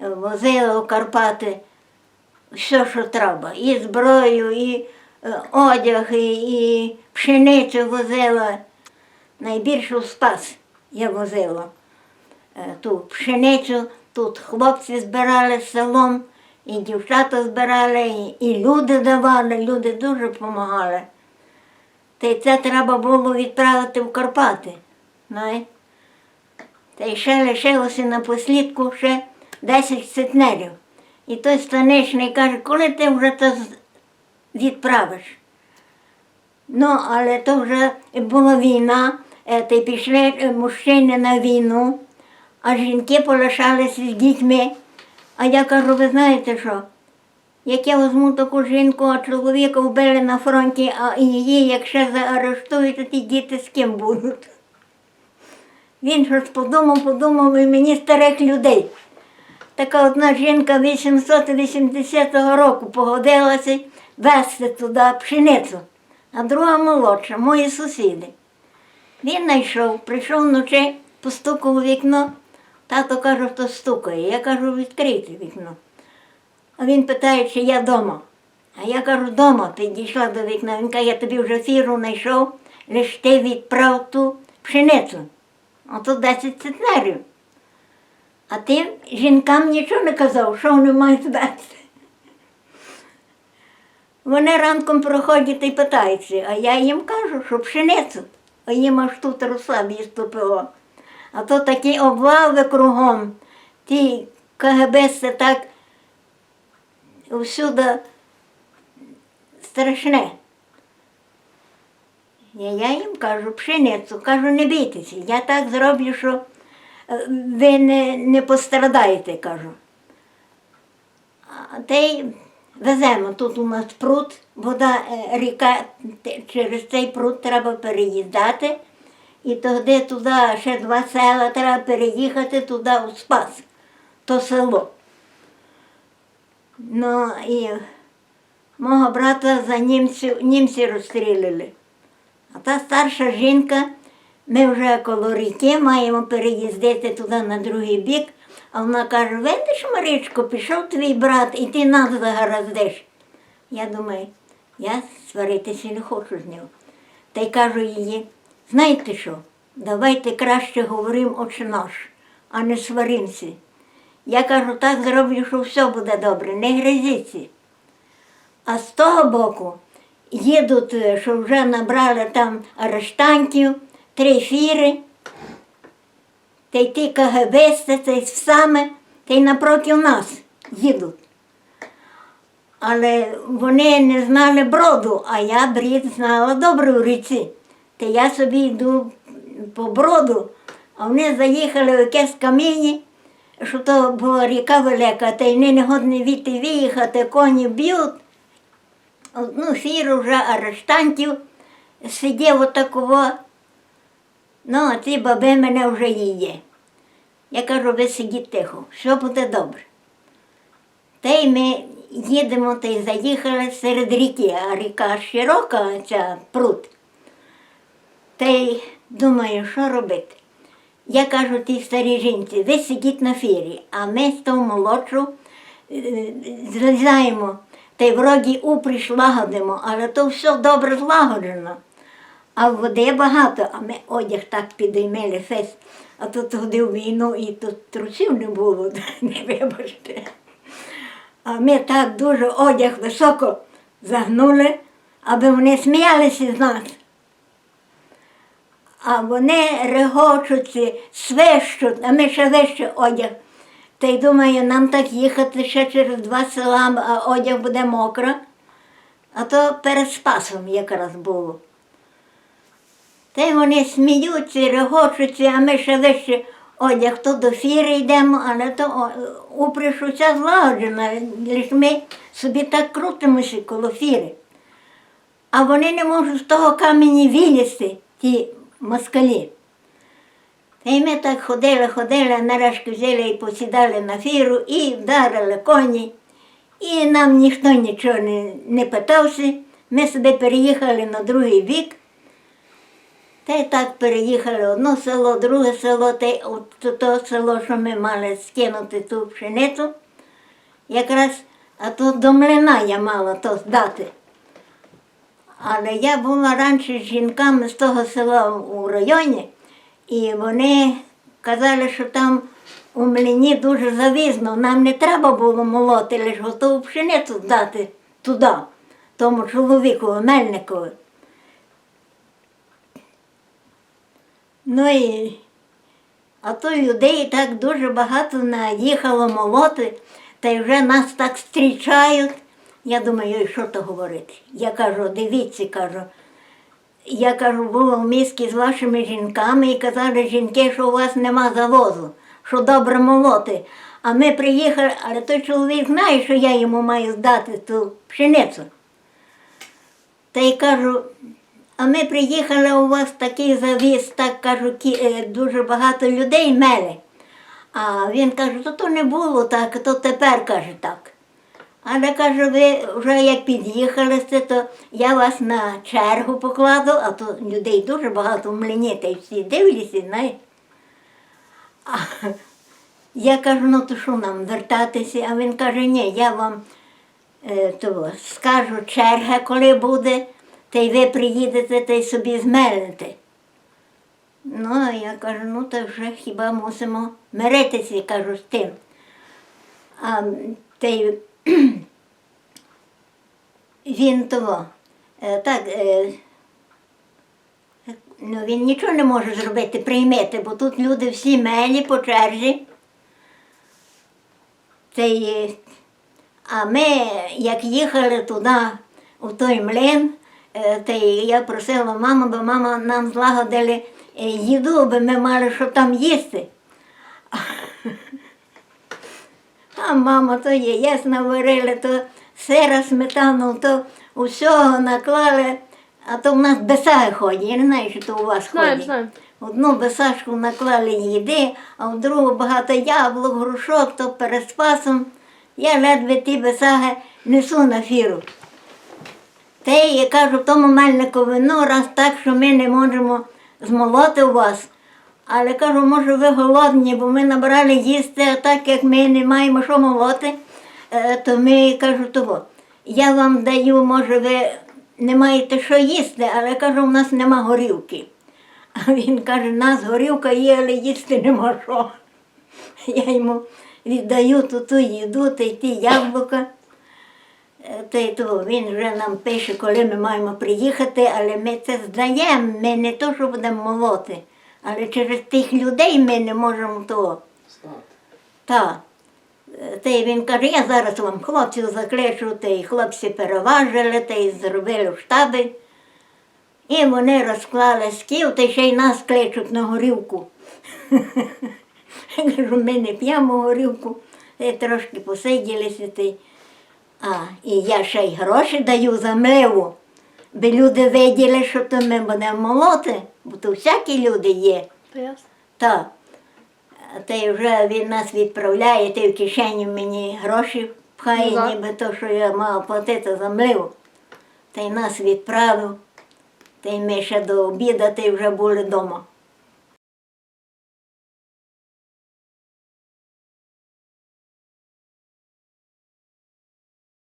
возила в Карпати все, що треба. І зброю, і е, одяг, і, і пшеницю возила. Найбільшу спас я возила. Е, Ту пшеницю, тут хлопці збирали селом, і дівчата збирали, і, і люди давали, люди дуже допомагали. Та й це треба було відправити в Карпати. Та й ще лишилося на послідку ще 10 центнерів. І той станичний каже, коли ти вже це відправиш? Ну, але то вже була війна, е, й пішли е, мужчини на війну, а жінки полишалися з дітьми. А я кажу, ви знаєте що? Як я візьму таку жінку, а чоловіка вбили на фронті, а її, якщо заарештують, то ті діти з ким будуть? Він щось подумав, подумав і мені старих людей. Така одна жінка 880 року погодилася вести туди пшеницю, а друга молодша, мої сусіди. Він знайшов, прийшов вночі, постукав у вікно. Тато каже, хто стукає. Я кажу, відкрийте вікно. А він питає, чи я вдома. А я кажу, вдома, підійшла до вікна. Він каже, я тобі вже фіру знайшов, лиш ти відправ ту пшеницю. Тут 10 центнерів. А ти жінкам нічого не казав, що вони мають вести. Вони ранком проходять і питаються, а я їм кажу, що пшеницю, а їм аж тут роса ступило. А то такі облави кругом, ті КГБсти так всюди страшне. Я, їм кажу пшеницю, кажу, не бійтеся, я так зроблю, що ви не, не пострадаєте, кажу. Та й веземо. Тут у нас пруд, вода, е, ріка, через цей пруд треба переїздати. І тоді туди ще два села треба переїхати туди у Спас, то село. Ну і мого брата за німців, німці розстрілили. А та старша жінка, ми вже коло ріки маємо переїздити туди на другий бік. А вона каже, видиш, Маричко, пішов твій брат, і ти нас загараздиш. Я думаю, я сваритися не хочу з нього. Та й кажу їй, знаєте що, давайте краще говоримо очі наш, а не сваримося. Я кажу, так зроблю, що все буде добре, не гризіться. А з того боку їдуть, е, що вже набрали там арештантів, три фіри, та й ті КГБсти, та й саме, та й напроти нас їдуть. Але вони не знали броду, а я брід знала добре в ріці. Та я собі йду по броду, а вони заїхали в якесь каміння, що то була ріка велика, та й не негодні віти виїхати, коні б'ють. Одну фіру вже арештантів сидів отакого. Ну, а ці баби мене вже їде. Я кажу, ви сидіть тихо, все буде добре. Та й ми їдемо та й заїхали серед ріки, а ріка широка, ця пруд. Та й думаю, що робити. Я кажу тій старій жінці, ви сидіть на фірі, а ми з того молодшу е, злізаємо та й вроді упріш лагодимо, але то все добре злагоджено. А води багато, а ми одяг так підіймели фес, а тут ходив війну і тут трусів не було, не вибачте. А ми так дуже одяг високо загнули, аби вони сміялися з нас. А вони регочуться, свищуть, а ми ще вище одяг. Та й думаю, нам так їхати ще через два села, а одяг буде мокро. А то перед Спасом якраз було. Та й вони сміються, регочуться, а ми ще вище одяг, то до фіри йдемо, але то упряж уся злагоджена, лише ми собі так крутимося коло фіри. А вони не можуть з того камені вилізти, ті москалі. Та й ми так ходили, ходили, нарешті взяли і посідали на фіру і вдарили коні. І нам ніхто нічого не, не питався. Ми собі переїхали на другий бік. Та й так переїхали одне село, друге село, та от то, то село, що ми мали скинути ту пшеницю, якраз, а то до млина я мала то здати. Але я була раніше з жінками з того села у районі, і вони казали, що там у млині дуже завізно, нам не треба було молоти, лише готову пшеницю здати туди, тому чоловіку, мельникові. Ну і а то людей так дуже багато наїхало молоти, та й вже нас так зустрічають. Я думаю, що то говорити? Я кажу, дивіться, кажу. Я кажу, була в місті з вашими жінками і казали жінки, що у вас нема завозу, що добре молоти. А ми приїхали, але той чоловік знає, що я йому маю здати ту пшеницю. Та й кажу, а ми приїхали, у вас такий завіз, так кажу, е, дуже багато людей мели. А він каже, то то не було так, то тепер каже так. Але каже, ви вже як під'їхали, то я вас на чергу покладу, а то людей дуже багато в млині, та й всі дивляться, знаєте. А я кажу, ну то що нам вертатися? А він каже, ні, я вам е, то, скажу черга, коли буде, та й ви приїдете та й собі змелите. Ну, я кажу, ну то вже хіба мусимо миритися, кажу, з тим. А та й він того, е, так, е, ну він нічого не може зробити, приймити, бо тут люди всі мелі по черзі. Та й, а ми, як їхали туди, у той млин, е, та я просила маму, бо мама нам злагодили е, їду, бо ми мали що там їсти. А мама то яєць наварили, то сира, сметану, то усього наклали, а то в нас бесаги ходять, я не знаю, що то у вас Знаємо, ходять. знаємо. Одну бесашку наклали їди, а в другу багато яблук, грушок, то перед спасом. Я ледве ті бесаги несу на фіру. Та я кажу, тому мельнику вино, раз так, що ми не можемо змолоти у вас. Але кажу, може, ви голодні, бо ми набрали їсти, а так як ми не маємо що молоти, е, то ми кажу того. Я вам даю, може, ви не маєте що їсти, але кажу, у нас нема горілки. А він каже, у нас горілка є, але їсти нема що. Я йому віддаю ту їду, та й ті яблука. Е, то він вже нам пише, коли ми маємо приїхати, але ми це здаємо, ми не то, що будемо молоти, але через тих людей ми не можемо того. Так. Е, Та й він каже, я зараз вам хлопців закличу, та й хлопці переважили, та й зробили в штаби. І вони розклали скіл, та ще й нас кличуть на горілку. Я кажу, ми не п'ємо горілку, та й трошки посиділися. А, і я ще й гроші даю за мливу, бо люди виділи, що то ми будемо молоти, бо то всякі люди є. Так. Та вже він нас відправляє, й в кишеню мені гроші пхає, Ну, ніби то, що я мала платити за мливу. Та й нас відправив. Та й ми ще до обіду, й вже були вдома.